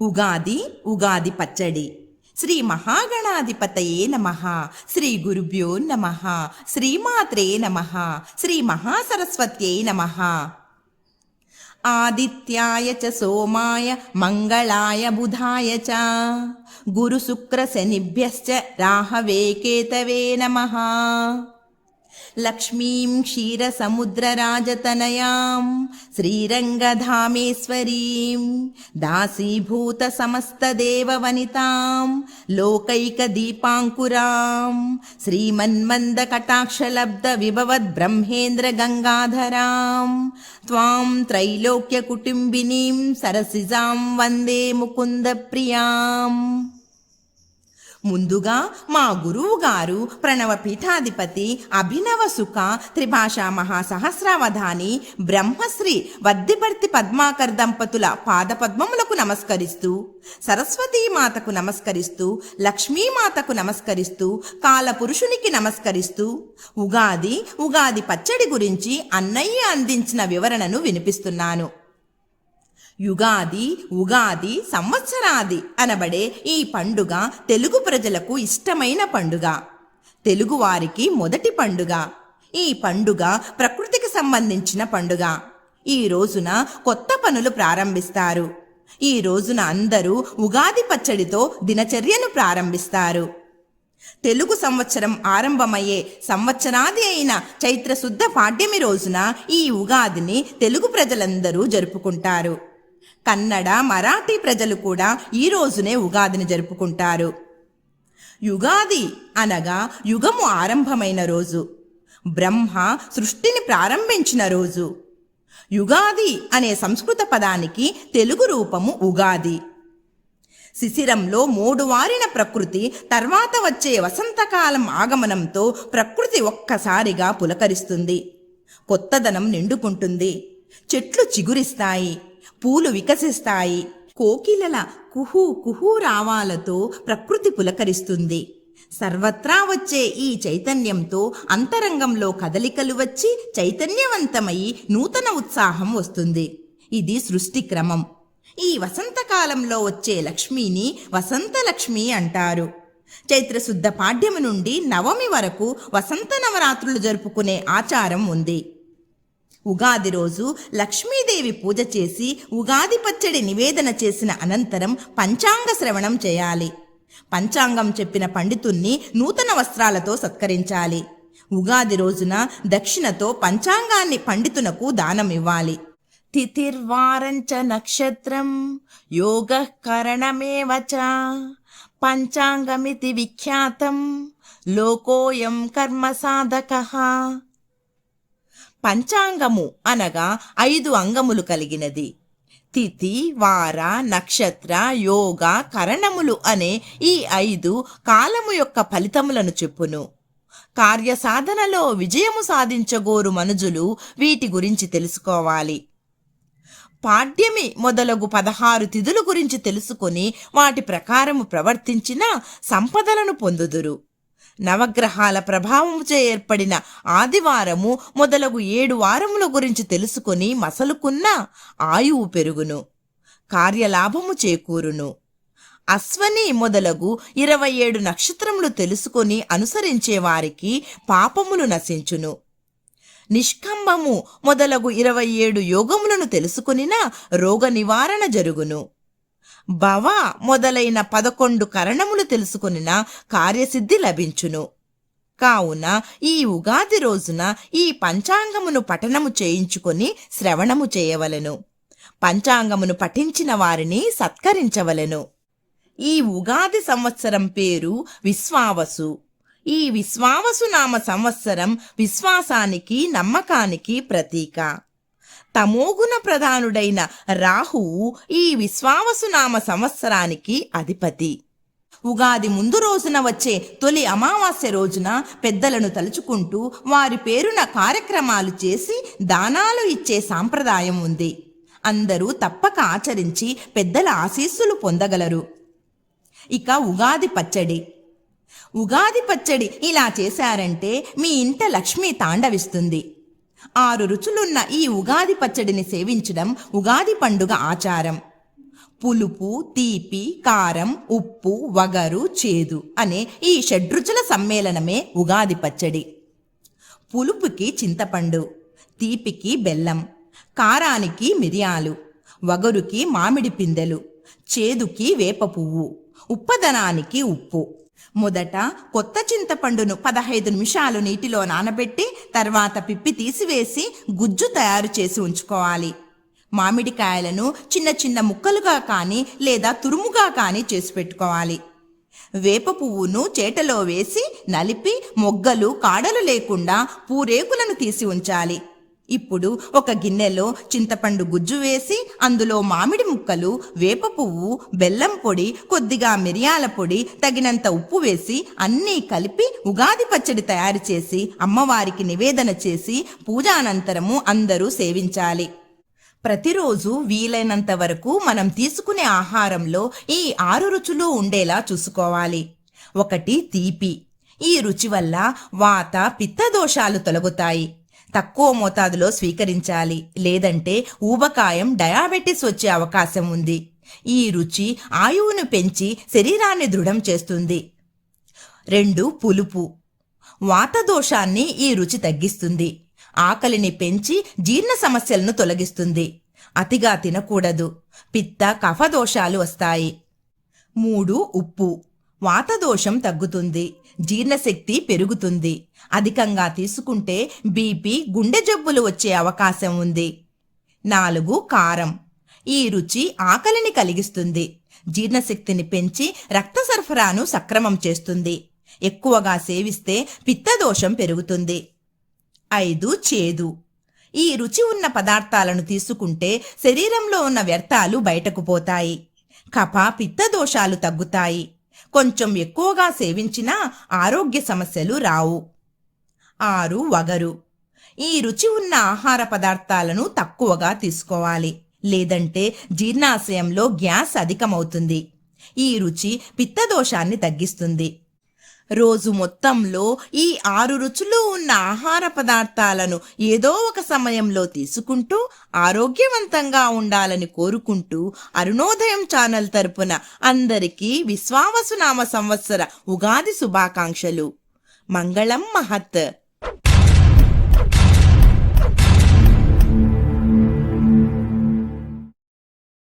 ఉగాది ఉగాది పచ్చడి. శ్రీ మహాగణాధిపతయే నమ. శ్రీ గురుభ్యో నమ. శ్రీమాత్రే నమ. శ్రీ మహాసరస్వత్యై నమ. ఆదిత్యాయ చ సోమాయ మంగళాయ బుధాయ చ. గురుశుక్రశనిభ్యశ్చ రాహవే కేతవే నమ. లక్ష్మీం క్షీరసముద్రరాజతనయాం శ్రీరంగధామేశ్వరీం దాసీభూత సమస్తదేవవనితాం లోకైకదీపాంకురాం శ్రీమన్మందకటాక్షలబ్ధ విభవద్ బ్రహ్మేంద్ర గంగాధరాం త్వాం త్రైలోక్యకుటుంబినీం సరసిజాం వందే ముకుంద ప్రియాం ముందుగా మా గురువు గారు ప్రణవ పీఠాధిపతి అభినవ సుఖ త్రిభాషా మహాసహస్రావధాని బ్రహ్మశ్రీ వద్దిపర్తి పద్మాకర్ దంపతుల పాదపద్మములకు నమస్కరిస్తూ సరస్వతీమాతకు నమస్కరిస్తూ లక్ష్మీమాతకు నమస్కరిస్తూ కాలపురుషునికి నమస్కరిస్తూ ఉగాది ఉగాది పచ్చడి గురించి అన్నయ్య అందించిన వివరణను వినిపిస్తున్నాను. యుగాది ఉగాది సంవత్సరాది అనబడే ఈ పండుగ తెలుగు ప్రజలకు ఇష్టమైన పండుగ. తెలుగువారికి మొదటి పండుగ. ఈ పండుగ ప్రకృతికి సంబంధించిన పండుగ. ఈ రోజున కొత్త పనులు ప్రారంభిస్తారు. ఈ రోజున అందరూ ఉగాది పచ్చడితో దినచర్యను ప్రారంభిస్తారు. తెలుగు సంవత్సరం ఆరంభమయ్యే సంవత్సరాది అయిన చైత్రశుద్ధ పాడ్యమి రోజున ఈ ఉగాదిని తెలుగు ప్రజలందరూ జరుపుకుంటారు. కన్నడ మరాఠీ ప్రజలు కూడా ఈ రోజునే ఉగాదిని జరుపుకుంటారు. యుగాది అనగా యుగము ఆరంభమైన రోజు. బ్రహ్మ సృష్టిని ప్రారంభించిన రోజు. యుగాది అనే సంస్కృత పదానికి తెలుగు రూపము ఉగాది. శిశిరంలో మూడువారిన ప్రకృతి తర్వాత వచ్చే వసంతకాలం ఆగమనంతో ప్రకృతి ఒక్కసారిగా పులకరిస్తుంది. కొత్తదనం నిండుకుంటుంది. చెట్లు చిగురిస్తాయి. పూలు వికసిస్తాయి. కోకిలల కుహూ కుహు రావాలతో ప్రకృతి పులకరిస్తుంది. సర్వత్రా వచ్చే ఈ చైతన్యంతో అంతరంగంలో కదలికలు వచ్చి చైతన్యవంతమై నూతన ఉత్సాహం వస్తుంది. ఇది సృష్టి క్రమం. ఈ వసంతకాలంలో వచ్చే లక్ష్మిని వసంతలక్ష్మి అంటారు. చైత్రశుద్ధ పాడ్యము నుండి నవమి వరకు వసంత నవరాత్రులు జరుపుకునే ఆచారం ఉంది. ఉగాది రోజు లక్ష్మీదేవి పూజ చేసి ఉగాది పచ్చడి నివేదన చేసిన అనంతరం పంచాంగ శ్రవణం చేయాలి. పంచాంగం చెప్పిన పండితుణ్ణి నూతన వస్త్రాలతో సత్కరించాలి. ఉగాది రోజున దక్షిణతో పంచాంగాన్ని పండితునకు దానం ఇవ్వాలి తిథిర్వారంచ నక్షత్రం యోగ కరణమేవ పంచాంగమితి విఖ్యాతం లోకోయం కర్మ సాధక పంచాంగము అనగా ఐదు అంగములు కలిగినది. తిథి వార నక్షత్ర యోగ కరణములు అనే ఈ ఐదు కాలము యొక్క ఫలితములను చెప్పును. కార్యసాధనలో విజయము సాధించగోరు మనుజులు వీటి గురించి తెలుసుకోవాలి. పాడ్యమి మొదలగు పదహారు తిథుల గురించి తెలుసుకొని వాటి ప్రకారము ప్రవర్తించిన సంపదలను పొందుదురు. నవగ్రహాల ప్రభావముచే ఏర్పడిన ఆదివారము మొదలగు ఏడు వారముల గురించి తెలుసుకొని మసలుకున్న ఆయువు పెరుగును కార్యలాభము చేకూరును. అశ్వని మొదలగు ఇరవై ఏడు నక్షత్రములు తెలుసుకొని అనుసరించే వారికి పాపములు నశించును. నిష్కంబము మొదలగు ఇరవై ఏడు యోగములను తెలుసుకొనిన రోగ నివారణ జరుగును. భవ మొదలైన పదకొండు కరణములు తెలుసుకొనిన కార్యసిద్ధి లభించును. కావున ఈ ఉగాది రోజున ఈ పంచాంగమును పఠనము చేయించుకొని శ్రవణము చేయవలెను. పంచాంగమును పఠించిన వారిని సత్కరించవలెను. ఈ ఉగాది సంవత్సరం పేరు విశ్వావసు. ఈ విశ్వావసు నామ సంవత్సరం విశ్వాసానికి నమ్మకానికి ప్రతీక. తమోగుణ ప్రధానుడైన రాహువు ఈ విశ్వావసునామ సంవత్సరానికి అధిపతి. ఉగాది ముందు రోజున వచ్చే తొలి అమావాస్య రోజున పెద్దలను తలుచుకుంటూ వారి పేరున కార్యక్రమాలు చేసి దానాలు ఇచ్చే సాంప్రదాయం ఉంది. అందరూ తప్పక ఆచరించి పెద్దల ఆశీస్సులు పొందగలరు. ఇక ఉగాది పచ్చడి. ఉగాది పచ్చడి ఇలా చేశారంటే మీ ఇంట లక్ష్మి తాండవిస్తుంది. ఆరు రుచులున్న ఈ ఉగాది పచ్చడిని సేవించడం ఉగాది పండుగ ఆచారం. పులుపు తీపి కారం ఉప్పు వగరు చేదు అనే ఈ షడ్రుచుల సమ్మేళనమే ఉగాది పచ్చడి. పులుపుకి చింతపండు తీపికి బెల్లం కారానికి మిరియాలు వగరుకి మామిడి పిందెలు చేదుకి వేప పువ్వు ఉప్పదనానికి ఉప్పు. మొదట కొత్త చింతపండును పదహైదు నిమిషాలు నీటిలో నానబెట్టి తర్వాత పిప్పి తీసివేసి గుజ్జు తయారు చేసి ఉంచుకోవాలి. మామిడికాయలను చిన్న చిన్న ముక్కలుగా కానీ లేదా తురుముగా కానీ చేసి పెట్టుకోవాలి. వేప పువ్వును చేటలో వేసి నలిపి మొగ్గలు కాడలు లేకుండా పూరేకులను తీసి ఉంచాలి. ఇప్పుడు ఒక గిన్నెలో చింతపండు గుజ్జు వేసి అందులో మామిడి ముక్కలు వేప పువ్వు బెల్లం పొడి కొద్దిగా మిరియాల పొడి తగినంత ఉప్పు వేసి అన్నీ కలిపి ఉగాది పచ్చడి తయారు చేసి అమ్మవారికి నివేదన చేసి పూజానంతరము అందరూ సేవించాలి. ప్రతిరోజు వీలైనంత వరకు మనం తీసుకునే ఆహారంలో ఈ ఆరు రుచులు ఉండేలా చూసుకోవాలి. ఒకటి తీపి. ఈ రుచి వల్ల వాత పిత్త దోషాలు తొలగుతాయి. తక్కువ మోతాదులో స్వీకరించాలి. లేదంటే ఊబకాయం డయాబెటిస్ వచ్చే అవకాశం ఉంది. ఈ రుచి ఆయువును పెంచి శరీరాన్ని దృఢం చేస్తుంది. రెండు పులుపు. వాత దోషాన్ని ఈ రుచి తగ్గిస్తుంది. ఆకలిని పెంచి జీర్ణ సమస్యలను తొలగిస్తుంది. అతిగా తినకూడదు. పిత్త కఫ దోషాలు వస్తాయి. మూడు ఉప్పు. వాతదోషం తగ్గుతుంది జీర్ణశక్తి పెరుగుతుంది. అధికంగా తీసుకుంటే బీపీ గుండె జబ్బులు వచ్చే అవకాశం ఉంది. నాలుగు కారం. ఈ రుచి ఆకలిని కలిగిస్తుంది. జీర్ణశక్తిని పెంచి రక్త సరఫరాను సక్రమం చేస్తుంది. ఎక్కువగా సేవిస్తే పిత్తదోషం పెరుగుతుంది. ఐదు చేదు. ఈ రుచి ఉన్న పదార్థాలను తీసుకుంటే శరీరంలో ఉన్న వ్యర్థాలు బయటకు పోతాయి. కఫ పిత్త దోషాలు తగ్గుతాయి. కొంచెం ఎక్కువగా సేవించినా ఆరోగ్య సమస్యలు రావు. ఆరు వగరు. ఈ రుచి ఉన్న ఆహార పదార్థాలను తక్కువగా తీసుకోవాలి. లేదంటే జీర్ణాశయంలో గ్యాస్ అధికమవుతుంది. ఈ రుచి పిత్తదోషాన్ని తగ్గిస్తుంది. రోజు మొత్తంలో ఈ ఆరు రుచులు ఉన్న ఆహార పదార్థాలను ఏదో ఒక సమయంలో తీసుకుంటూ ఆరోగ్యవంతంగా ఉండాలని కోరుకుంటూ అరుణోదయం ఛానల్ తరపున అందరికీ విశ్వావసునామ సంవత్సర ఉగాది శుభాకాంక్షలు. మంగళం మహత్.